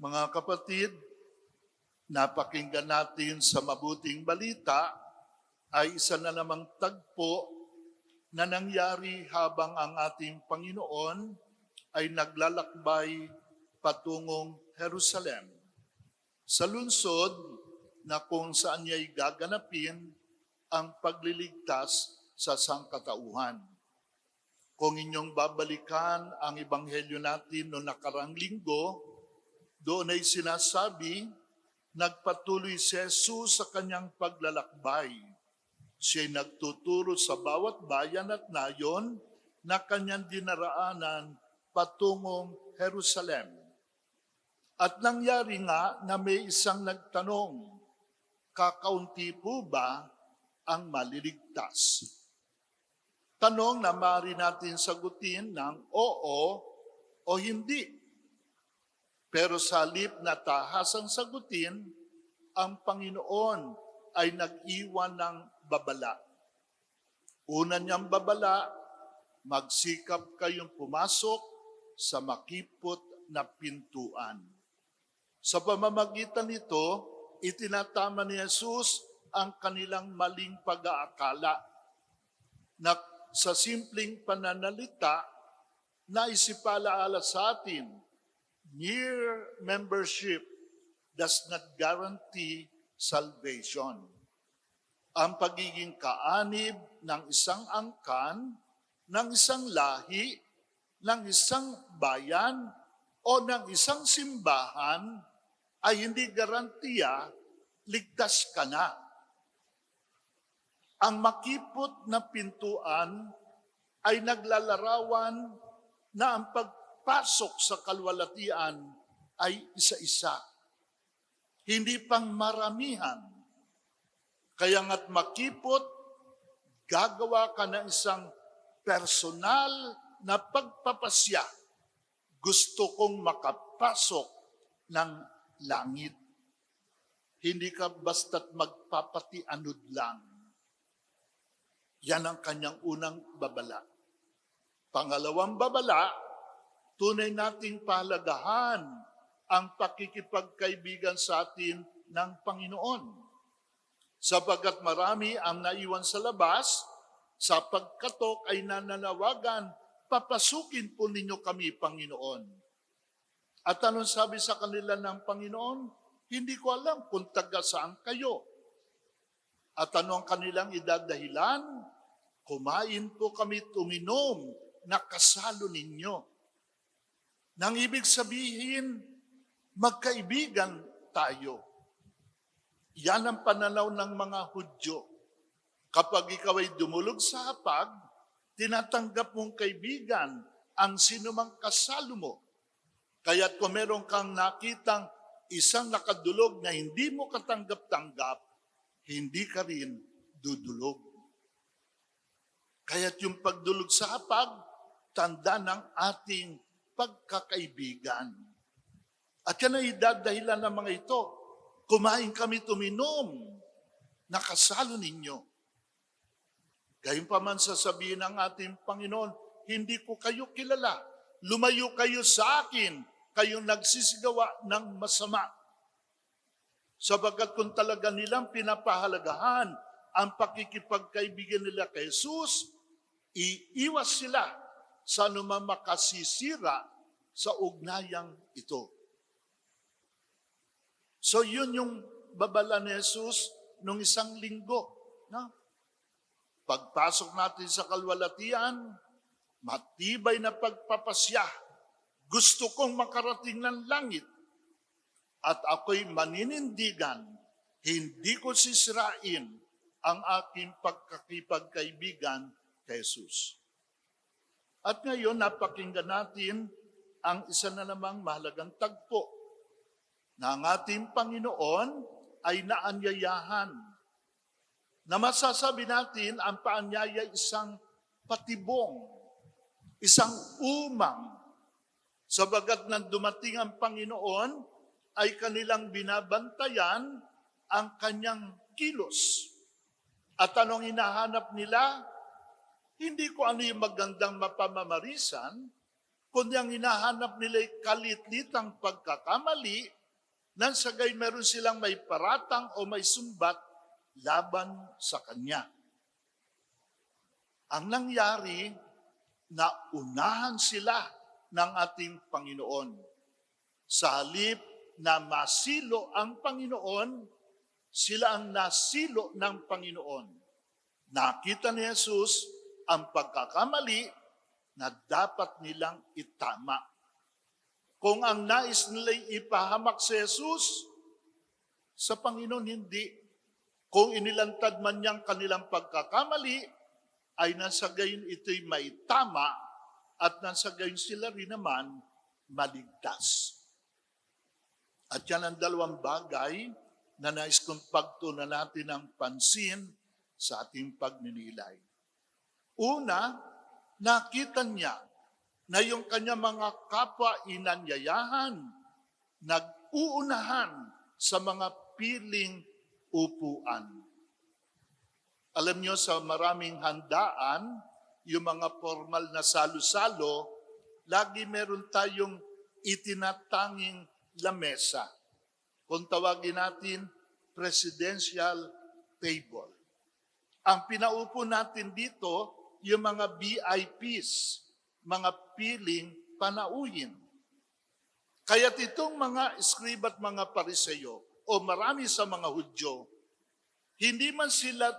Mga kapatid, napakinggan natin sa mabuting balita ay isa na namang tagpo na nangyari habang ang ating Panginoon ay naglalakbay patungong Jerusalem. Sa lungsod na kung saan niya'y gaganapin ang pagliligtas sa sangkatauhan. Kung inyong babalikan ang ebanghelyo natin noong nakarang linggo, doon ay sinasabi, nagpatuloy si Jesus sa kanyang paglalakbay. Siya'y nagtuturo sa bawat bayan at nayon na kanyang dinaraanan patungong Jerusalem. At nangyari nga na may isang nagtanong, kakaunti po ba ang maliligtas? Tanong na maaari natin sagutin ng oo o hindi. Pero sa halip na tahasang sagutin, ang Panginoon ay nag-iwan ng babala. Una niyang babala, magsikap kayong pumasok sa makipot na pintuan. Sa pamamagitan nito, itinatama ni Jesus ang kanilang maling pag-aakala na sa simpleng pananalita na isipalaala sa atin, mere membership does not guarantee salvation. Ang pagiging kaanib ng isang angkan, ng isang lahi, ng isang bayan, o ng isang simbahan ay hindi garantiya ligtas ka na. Ang makipot na pintuan ay naglalarawan na ang pagpasok sa kalwalatian ay isa-isa. Hindi pang maramihan. Kaya nga't makipot, gagawa ka ng isang personal na pagpapasya. Gusto kong makapasok ng langit. Hindi ka basta't magpapatianod lang. Yan ang kanyang unang babala. Pangalawang babala, tunay nating pahalagahan ang pakikipagkaibigan sa atin ng Panginoon. Sapagat marami ang naiwan sa labas, sa pagkatok ay nananawagan, papasukin po ninyo kami, Panginoon. At anong sabi sa kanila ng Panginoon? Hindi ko alam kung taga saan kayo. At ano ang kanilang idadahilan? Kumain po kami tuminom na kasalo ninyo. Nang ibig sabihin, magkaibigan tayo. Yan ang pananaw ng mga Hudyo. Kapag ikaw ay dumulog sa hapag, tinatanggap mong kaibigan ang sinumang kasalo mo. Kaya't kung meron kang nakitang isang nakadulog na hindi mo katanggap-tanggap, hindi ka rin dudulog. Kaya't yung pagdulog sa hapag, tanda ng ating pagkakaibigan. At yan ay dadahilan ng mga ito. Kumain kami tuminom, nakasalo ninyo. Gayun pa man sasabihin ng ating Panginoon, hindi ko kayo kilala. Lumayo kayo sa akin, kayong nagsisigawa ng masama. Sabagat kung talaga nilang pinapahalagahan ang pakikipagkaibigan nila kay Jesus, iiwas sila sa anumang makasisira sa ugnayang ito. So yun yung babala ni Jesus nung isang linggo. No? Pagpasok natin sa kalwalatian, matibay na pagpapasya. Gusto kong makarating ng langit at ako'y maninindigan, hindi ko sisirain ang aking pagkakipagkaibigan kay Jesus. At ngayon, napakinggan natin ang isa na namang mahalagang tagpo na ang ating Panginoon ay naanyayahan. Na masasabi natin, ang paanyaya isang patibong, isang umang. Sabagat nang dumating ang Panginoon, ay kanilang binabantayan ang kanyang kilos. At anong hinahanap nila? Hindi ko ano yung magandang mapamamarisan, kundi ang hinahanap nila ay kalitlitang pagkakamali nang sa gayon meron silang may paratang o may sumbat laban sa Kanya. Ang nangyari, naunahan sila ng ating Panginoon. Sa halip na masilo ang Panginoon, sila ang nasilo ng Panginoon. Nakita ni Jesus ang pagkakamali na dapat nilang itama. Kung ang nais nila ipahamak si Jesus, sa Panginoon hindi. Kung inilantad man niyang kanilang pagkakamali, ay nasa gayon ito'y may tama at nasa gayon sila rin naman maligtas. At yan ang dalawang bagay na nais kong pagtunan natin ng pansin sa ating pagninilay. Una, nakita niya na yung kanya mga kapwa inanyayahan, nag-uunahan sa mga piling upuan. Alam niyo sa maraming handaan, yung mga formal na salo-salo, lagi meron tayong itinatanging lamesa. Kung tawagin natin, presidential table. Ang pinaupo natin dito, yung mga VIPs, mga piling panauhin. Kaya't itong mga scribe at mga pariseyo, o marami sa mga Hudyo, hindi man sila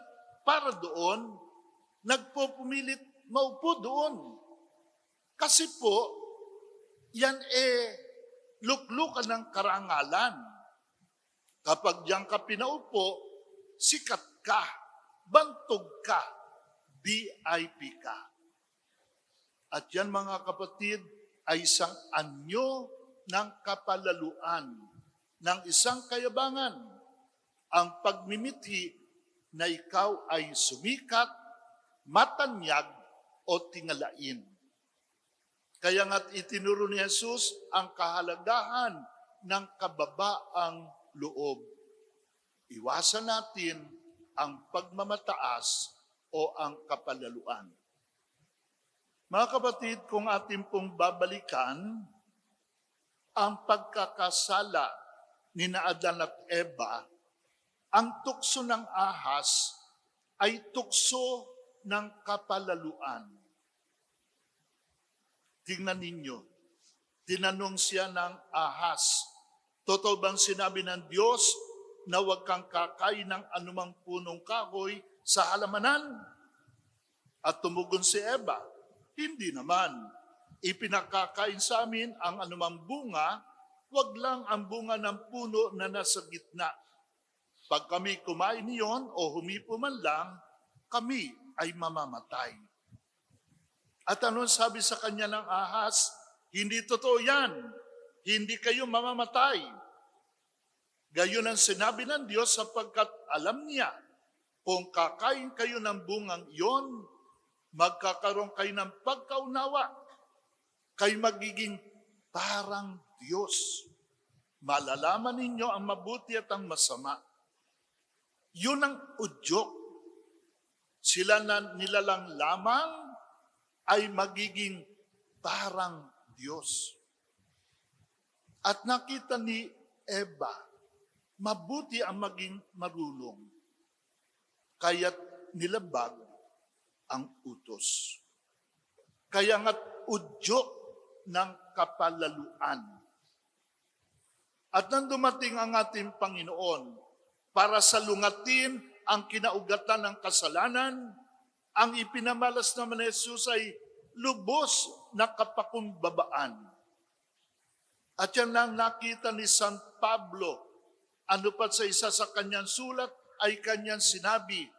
para doon, nagpupumilit maupo doon. Kasi po, yan eh, luklukan ng karangalan. Kapag diyan ka pinaupo, sikat ka, bantog ka, VIP ka. At yan mga kapatid, ay isang anyo ng kapalaluan, ng isang kayabangan, ang pagmimithi na ikaw ay sumikat, matanyag, o tingalain. Kaya nga't itinuro ni Jesus ang kahalagahan ng kababaang loob. Iwasan natin ang pagmamataas o ang kapalaluan. Mga kapatid, kung ating pong babalikan, ang pagkakasala ni na Adan at Eva, ang tukso ng ahas ay tukso ng kapalaluan. Tingnan ninyo, tinanong siya ng ahas, Totoo bang sinabi ng Diyos na huwag kang kakain ng anumang punong kahoy sa halamanan? At tumugon si Eva, hindi naman. Ipinakakain sa amin ang anumang bunga, wag lang ang bunga ng puno na nasa gitna. Pag kami kumain niyon o humipo man lang, kami ay mamamatay. At anong sabi sa kanya ng ahas? Hindi totoo yan. Hindi kayo mamamatay. Gayon ang sinabi ng Diyos sapagkat alam niya kung kakain kayo ng bungang iyon, magkakaroon kayo ng pagkaunawa. Kayo magiging parang Diyos. Malalaman ninyo ang mabuti at ang masama. Yun ang udyok. Sila na nilalang lamang ay magiging parang Diyos. At nakita ni Eva, mabuti ang maging marulong. Kaya't nilabag ang utos. Kaya nga't udyok ng kapalaluan. At nang dumating ang ating Panginoon para salungatin ang kinaugatan ng kasalanan, ang ipinamalas naman ni Jesus ay lubos na kapakumbabaan. At yan ang nakita ni San Pablo. Ano pa sa isa sa kanyang sulat ay kanyang sinabi,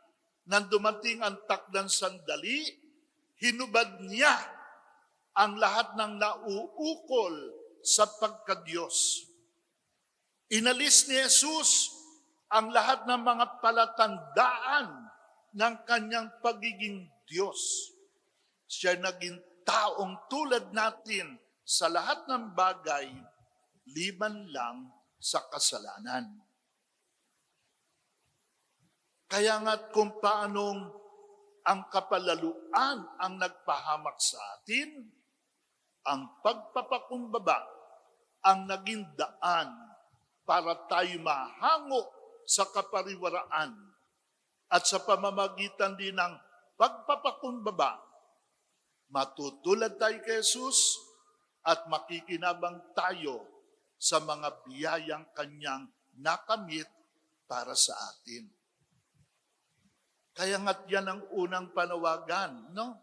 nang dumating ang takdang sandali, hinubad niya ang lahat ng nauukol sa pagkadiyos. Inalis ni Jesus ang lahat ng mga palatandaan ng kanyang pagiging Diyos. Siya naging taong tulad natin sa lahat ng bagay, liban lang sa kasalanan. Kaya nga kung paanong ang kapalaluan ang nagpahamak sa atin, ang pagpapakumbaba ang naging daan para tayo mahango sa kapariwaraan at sa pamamagitan din ng pagpapakumbaba, matutulad tayo kay Jesus at makikinabang tayo sa mga biyayang kanyang nakamit para sa atin. Kaya nga't yan ang unang panawagan, no?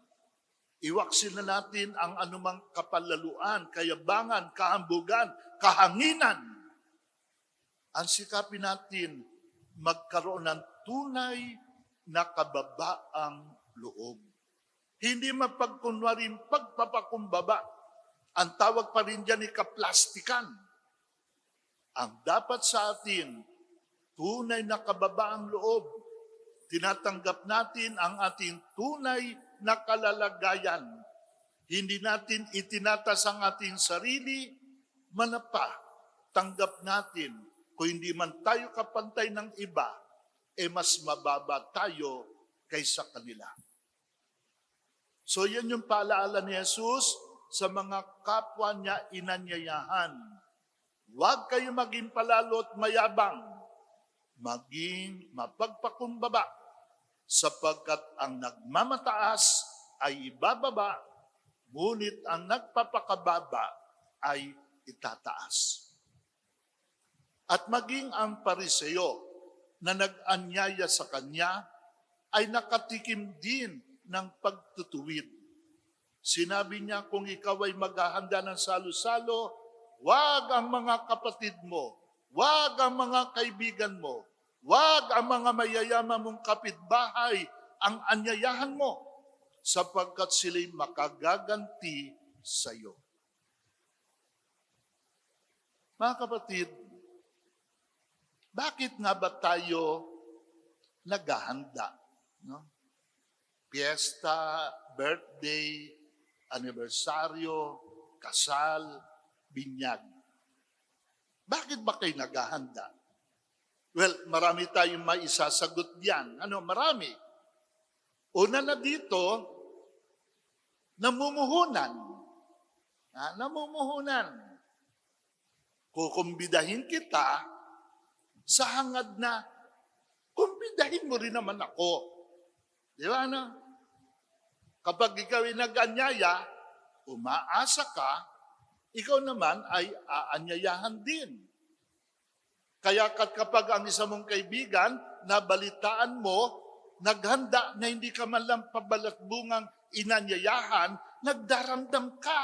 Iwaksin na natin ang anumang kapalaluan, kayabangan, kahambugan, kahanginan. Ang sikapin natin magkaroon ng tunay na kababaang loob. Hindi mapagkunwaring pagpapakumbaba. Ang tawag pa rin dyan ay kaplastikan. Ang dapat sa atin, tunay na kababaang loob. Tinatanggap natin ang ating tunay na kalalagayan. Hindi natin itinatas ang ating sarili, manapa, tanggap natin. Kung hindi man tayo kapantay ng iba, eh mas mababa tayo kaysa kanila. So yan yung paalaala ni Jesus sa mga kapwa niya inanyayahan. Huwag kayo maging palalo at mayabang, maging mapagpakumbaba, sapagkat ang nagmamataas ay ibababa, ngunit ang nagpapakababa ay itataas. At maging ang pariseo na nag-anyaya sa kanya ay nakatikim din ng pagtutuwid. Sinabi niya, kung ikaw ay maghahanda ng salo-salo, wag ang mga kapatid mo, wag ang mga kaibigan mo, wag ang mga mayayaman mong kapitbahay ang anyayahan mo sapagkat sila'y makagaganti sa iyo. Mga kapatid, bakit nga ba tayo naghahanda? No? Fiesta, birthday, anibersaryo, kasal, binyag. Bakit ba kayo naghahanda? Well, marami tayong maisasagot diyan. Ano, marami. Una na dito, namumuhunan. Ah, namumuhunan. Kukumbidahin kita sa hangad na kumbidahin mo rin naman ako. Di ba, ano? Kapag ikaw ay nag-anyaya, umaasa ka, ikaw naman ay aanyayahan din. Kaya kapag ang isa mong kaibigan, nabalitaan mo, naghanda na hindi ka man lang pabalatbungang inanyayahan, nagdaramdam ka.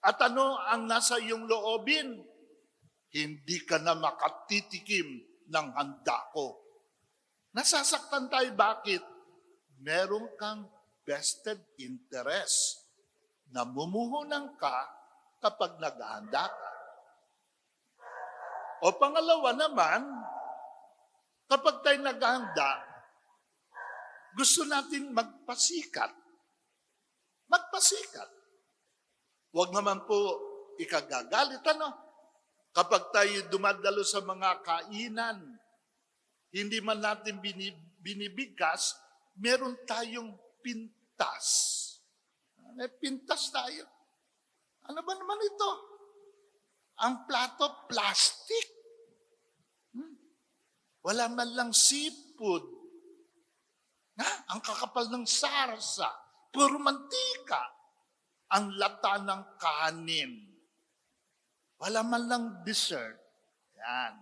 At ano ang nasa iyong loobin? Hindi ka na makatitikim ng handa ko. Nasasaktan tayo bakit? Meron kang vested interest. Namumuhunan ka kapag naghahanda ka. O pangalawa naman, kapag tayo naghahanda, gusto natin magpasikat. Magpasikat. Huwag naman po ikagagalit, ano? Kapag tayo dumadalo sa mga kainan, hindi man natin binibigkas, meron tayong pintas. May pintas tayo. Ano ba naman ito? Ang plato, plastic. Hmm? Wala man lang seafood. Ha? Ang kakapal ng sarsa. Puro mantika. Ang lata ng kanin. Wala man lang dessert. Yan.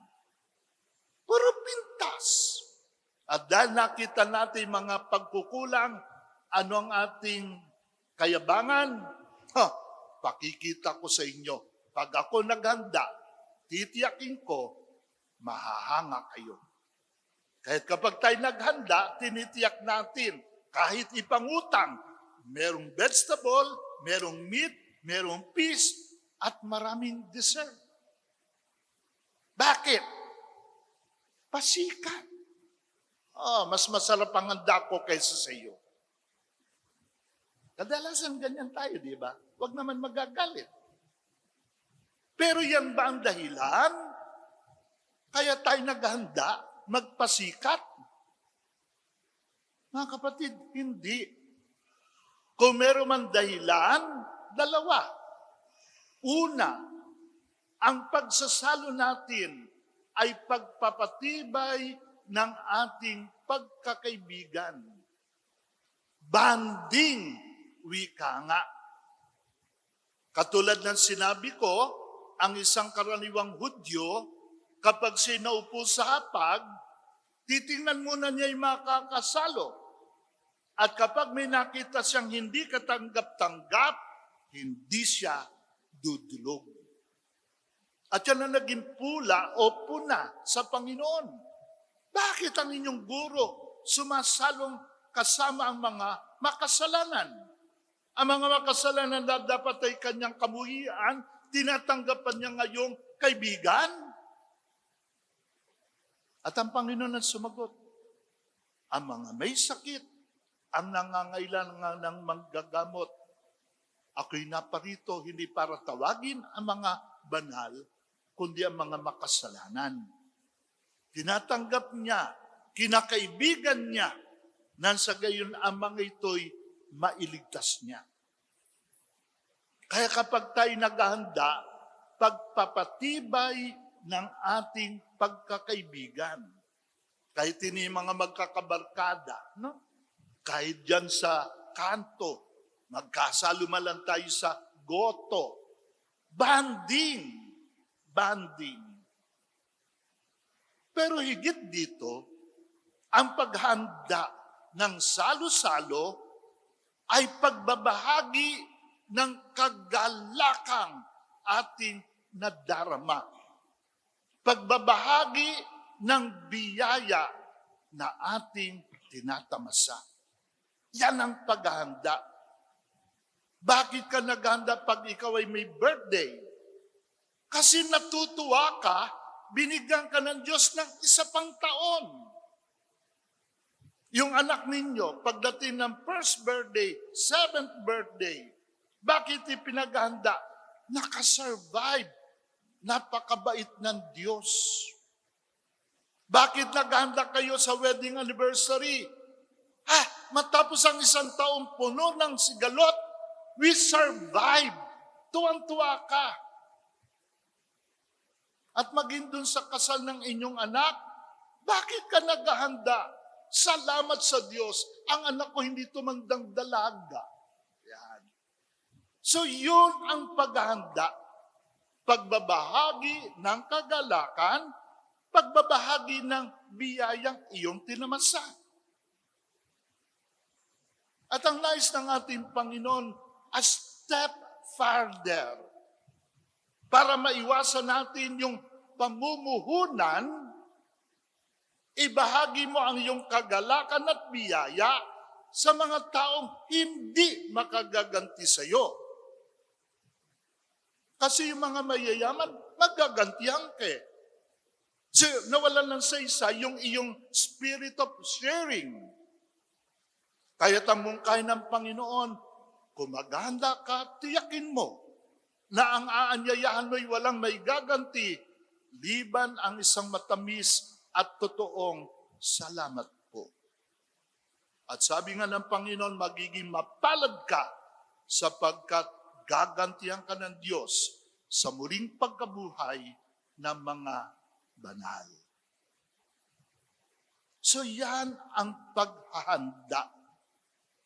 Puro pintas. At dahil nakita natin mga pagkukulang, ano ang ating kayabangan? Ha, pakikita ko sa inyo. Pag ako naghanda, titiyakin ko, mahahanga kayo. Kahit kapag tayo naghanda, tinitiyak natin, kahit ipangutang, merong vegetable, merong meat, merong fish, at maraming dessert. Bakit? Pasikat. Oh, mas masarap ang handa ko kaysa sa iyo. Kadalasan ganyan tayo, di ba? Huwag naman magagalit. Pero yan ba ang dahilan? Kaya tayo naghanda, magpasikat? Mga kapatid, hindi. Kung meron man dahilan, Dalawa. Una, ang pagsasalo natin ay pagpapatibay ng ating pagkakaibigan. Banding, wika nga. Katulad ng sinabi ko, ang isang karaniwang Hudyo, kapag sinaupo sa hapag, titingnan muna niya yung makakasalo. At kapag may nakita siyang hindi katanggap-tanggap, hindi siya dudulog. At yan ang naging pula o puna sa Panginoon. Bakit ang inyong guro sumasalong kasama ang mga makasalanan? Ang mga makasalanan na dapat ay kanyang kamuhian, tinatanggapan niya ngayong kaibigan? At ang Panginoon ang sumagot, ang mga may sakit, ang nangangailangan ng manggagamot, ako'y naparito hindi para tawagin ang mga banal, kundi ang mga makasalanan. Tinatanggap niya, kinakaibigan niya, nang sa gayon ang mga ito'y mailigtas niya. Kaya kapag tayo naghahanda, pagpapatibay ng ating pagkakaibigan. Kahit ini mga magkakabarkada, no? Kahit dyan sa kanto, magkasalumalan tayo sa goto. Banding. Banding. Pero higit dito, ang paghanda ng salo-salo ay pagbabahagi ng kagalakang ating nadarama. Pagbabahagi ng biyaya na ating tinatamasa. Yan ang paghahanda. Bakit ka naghanda pag ikaw ay may birthday? Kasi natutuwa ka, binigyan ka ng Diyos ng isa pang taon. Yung anak ninyo, pagdating ng first birthday, seventh birthday, bakit ipinaghanda? Nakasurvive. Napakabait ng Diyos. Bakit naghanda kayo sa wedding anniversary? Ha, matapos ang isang taong puno ng sigalot, we survive. Tuwang-tuwa ka. At maging dun sa kasal ng inyong anak, bakit ka naghahanda? Salamat sa Diyos, ang anak ko hindi tumandang dalaga. So yun ang paghahanda. Pagbabahagi ng kagalakan, pagbabahagi ng biyayang iyong tinamasa. At ang nais ng ating Panginoon, a step farther para maiwasan natin yung pamumuhunan, ibahagi mo ang iyong kagalakan at biyaya sa mga taong hindi makagaganti sa iyo. Kasi yung mga mayayaman, magagantihan ka. eh. So, nawalan ng sa yung iyong spirit of sharing. Kaya tamungkay ng Panginoon, kung maghanda ka, tiyakin mo na ang aanyayahan mo'y walang may gaganti, liban ang isang matamis at totoong salamat po. At sabi nga ng Panginoon, magiging mapalad ka sapagkat gagantihan ka ng Diyos sa muling pagkabuhay ng mga banal. So yan ang paghahanda.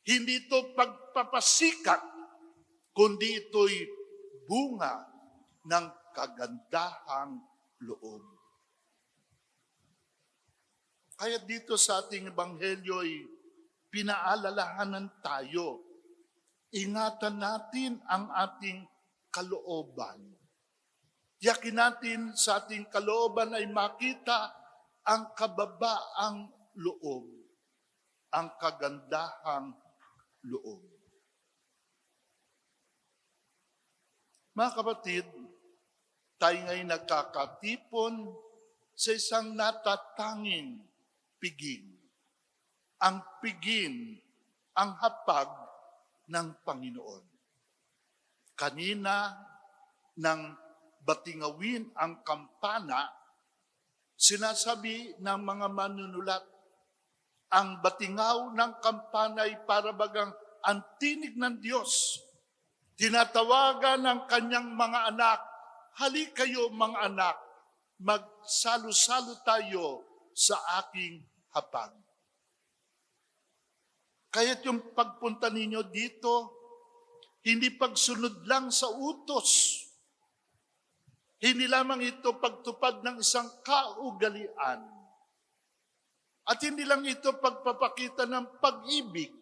Hindi ito pagpapasikat, kundi ito'y bunga ng kagandahang loob. Kaya dito sa ating ebanghelyo ay pinaalalahanan tayo. Ingatan natin ang ating kalooban. Yakin natin sa ating kalooban ay makita ang kababaang loob, ang kagandahang loob. Mga kapatid, tayo ngayon nagkakatipon sa isang natatanging piging. Ang piging, ang hapag ng Panginoon. Kanina, nang batingawin ang kampana, sinasabi ng mga manunulat, ang batingaw ng kampana ay para bagang ang tinig ng Diyos Tinatawagan ng kanyang mga anak, hali kayo mga anak, magsalo-salo tayo sa aking hapag. Kaya't yung pagpunta ninyo dito, hindi pagsunod lang sa utos. Hindi lamang ito pagtupad ng isang kaugalian. At hindi lang ito pagpapakita ng pag-ibig.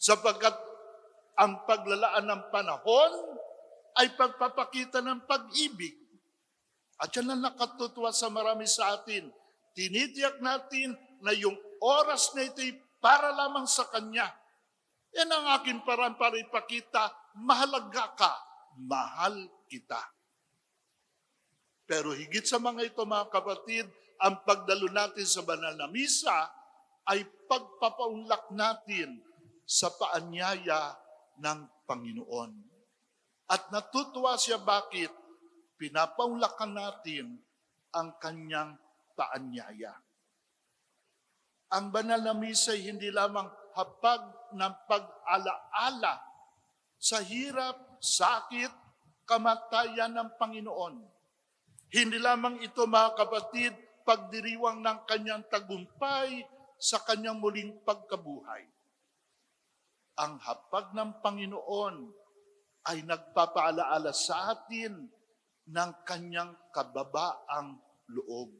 Sapagkat ang paglalaan ng panahon ay pagpapakita ng pag-ibig. At yan ang nakatutuwa sa marami sa atin. Tinitiyak natin na yung oras na ito'y para lamang sa Kanya. Yan ang akin parang para ipakita, mahalaga ka, mahal kita. Pero higit sa mga ito mga kapatid, ang pagdalo natin sa banal na misa ay pagpapaunlak natin sa paanyaya ng Panginoon. At natutuwa siya bakit pinapaunlakan natin ang kanyang paanyaya. Ang banal na misa ay hindi lamang hapag ng pag-alaala sa hirap, sakit, kamatayan ng Panginoon. Hindi lamang ito mga kapatid, pagdiriwang ng kanyang tagumpay sa kanyang muling pagkabuhay. Ang hapag ng Panginoon ay nagpapaalaala sa atin ng kanyang kababaang loob.